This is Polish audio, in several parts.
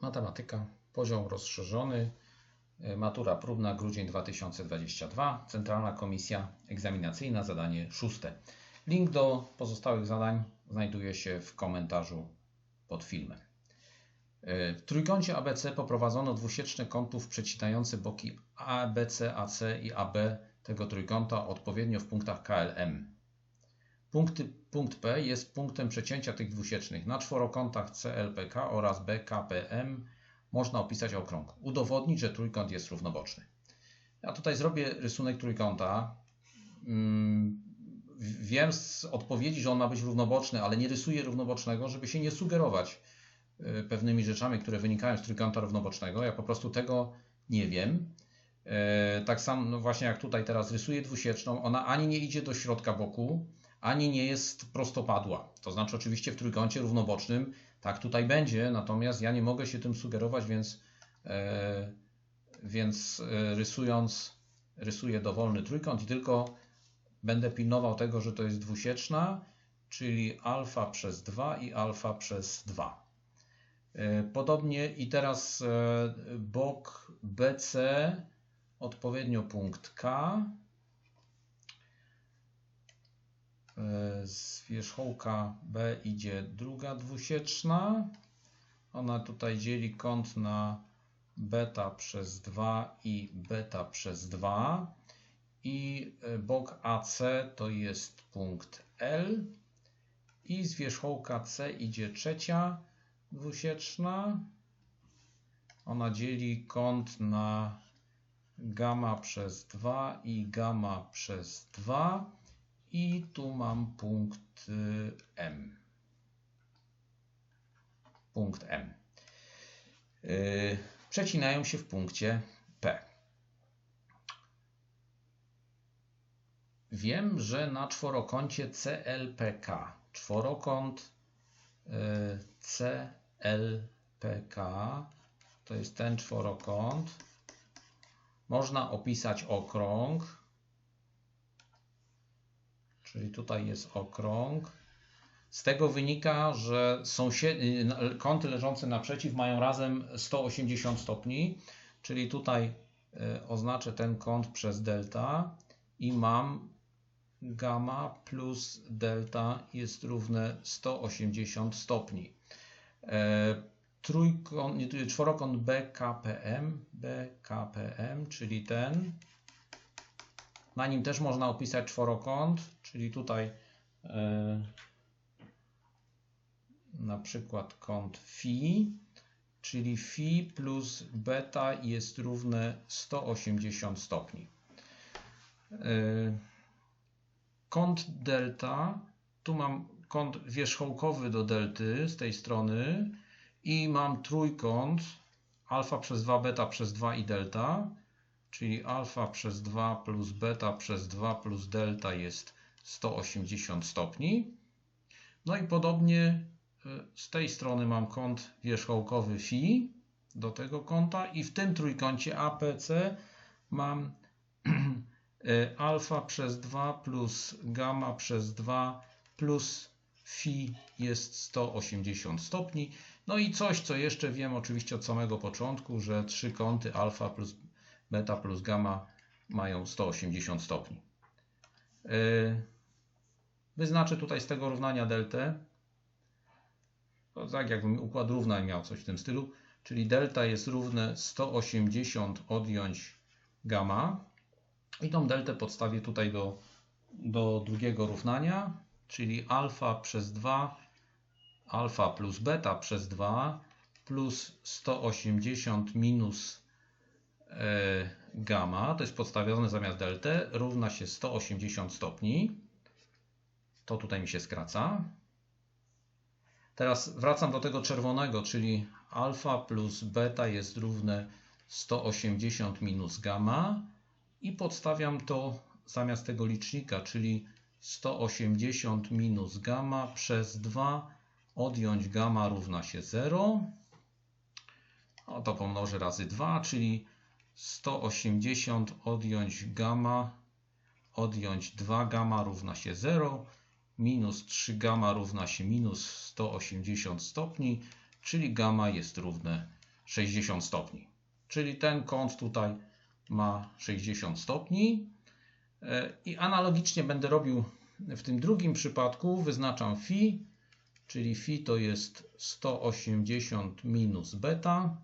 Matematyka, poziom rozszerzony, e, matura próbna, grudzień 2022, Centralna Komisja Egzaminacyjna, zadanie szóste. Link do pozostałych zadań znajduje się w komentarzu pod filmem. E, W trójkącie ABC poprowadzono dwusieczne kątów przecinające boki ABC, AC i AB tego trójkąta odpowiednio w punktach KLM. Punkty, punkt P jest punktem przecięcia tych dwusiecznych. Na czworokątach CLPK oraz BKPM można opisać okrąg. Udowodnić, że trójkąt jest równoboczny. Ja tutaj zrobię rysunek trójkąta. Mm, Wiem z odpowiedzi, że on ma być równoboczny, ale nie rysuję równobocznego, żeby się nie sugerować y, pewnymi rzeczami, które wynikają z trójkąta równobocznego. Ja po prostu tego nie wiem. E, Tak samo no właśnie jak tutaj teraz rysuję dwusieczną, ona ani nie idzie do środka boku, ani nie jest prostopadła. To znaczy oczywiście w trójkącie równobocznym tak tutaj będzie, natomiast ja nie mogę się tym sugerować, więc, e, więc e, rysując rysuję dowolny trójkąt i tylko będę pilnował tego, że to jest dwusieczna, czyli alfa przez 2 i alfa przez 2. E, Podobnie i teraz e, bok BC, odpowiednio punkt K, E, z wierzchołka B idzie druga dwusieczna. Ona tutaj dzieli kąt na beta przez 2 i beta przez 2. I e, bok AC to jest punkt L. I z wierzchołka C idzie trzecia dwusieczna. Ona dzieli kąt na gamma przez 2 i gamma przez 2. I tu mam punkt y, M. Punkt M. Yy, Przecinają się w punkcie P. Wiem, że na czworokącie CLPK, czworokąt y, CLPK, to jest ten czworokąt, można opisać okrąg, czyli tutaj jest okrąg. Z tego wynika, że sąsied... kąty leżące naprzeciw mają razem 180 stopni, czyli tutaj y, oznaczę ten kąt przez delta i mam gamma plus delta jest równe 180 stopni. E, Trójkąt, tu czworokąt BKPM, BKPM, czyli ten, na nim też można opisać czworokąt, czyli tutaj e, na przykład kąt phi, czyli phi plus beta jest równe 180 stopni. E, Kąt delta, tu mam kąt wierzchołkowy do delty z tej strony i mam trójkąt alfa przez 2, beta przez 2 i delta czyli alfa przez 2 plus beta przez 2 plus delta jest 180 stopni. No i podobnie y, z tej strony mam kąt wierzchołkowy φ do tego kąta i w tym trójkącie APC mam y, alfa przez 2 plus gamma przez 2 plus φ jest 180 stopni. No i coś, co jeszcze wiem oczywiście od samego początku, że trzy kąty alfa plus beta plus gamma mają 180 stopni. Yy, wyznaczę tutaj z tego równania deltę. To tak jakbym układ równań miał coś w tym stylu. Czyli delta jest równe 180 odjąć gamma. I tą deltę podstawię tutaj do, do drugiego równania, czyli alfa przez 2, alfa plus beta przez 2 plus 180 minus gamma, to jest podstawione zamiast deltę, równa się 180 stopni. To tutaj mi się skraca. Teraz wracam do tego czerwonego, czyli alfa plus beta jest równe 180 minus gamma i podstawiam to zamiast tego licznika, czyli 180 minus gamma przez 2 odjąć gamma równa się 0. O to pomnożę razy 2, czyli 180 odjąć gamma, odjąć 2 gamma równa się 0, minus 3 gamma równa się minus 180 stopni, czyli gamma jest równe 60 stopni. Czyli ten kąt tutaj ma 60 stopni. E, I analogicznie będę robił w tym drugim przypadku. Wyznaczam φ, czyli φ to jest 180 minus beta,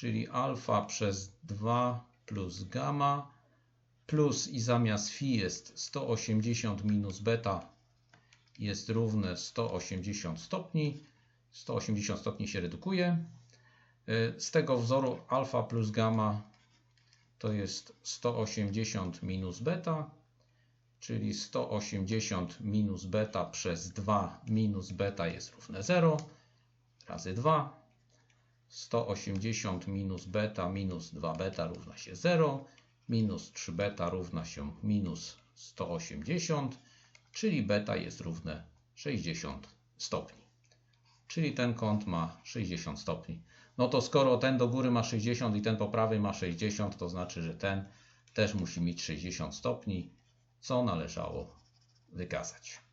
czyli alfa przez 2 plus gamma, plus i zamiast φ jest 180 minus beta jest równe 180 stopni. 180 stopni się redukuje. E, z tego wzoru alfa plus gamma to jest 180 minus beta, czyli 180 minus beta przez 2 minus beta jest równe 0 razy 2. 180 minus beta minus 2 beta równa się 0, minus 3 beta równa się minus 180, czyli beta jest równe 60 stopni. Czyli ten kąt ma 60 stopni. No to skoro ten do góry ma 60 i ten po prawej ma 60, to znaczy, że ten też musi mieć 60 stopni, co należało wykazać.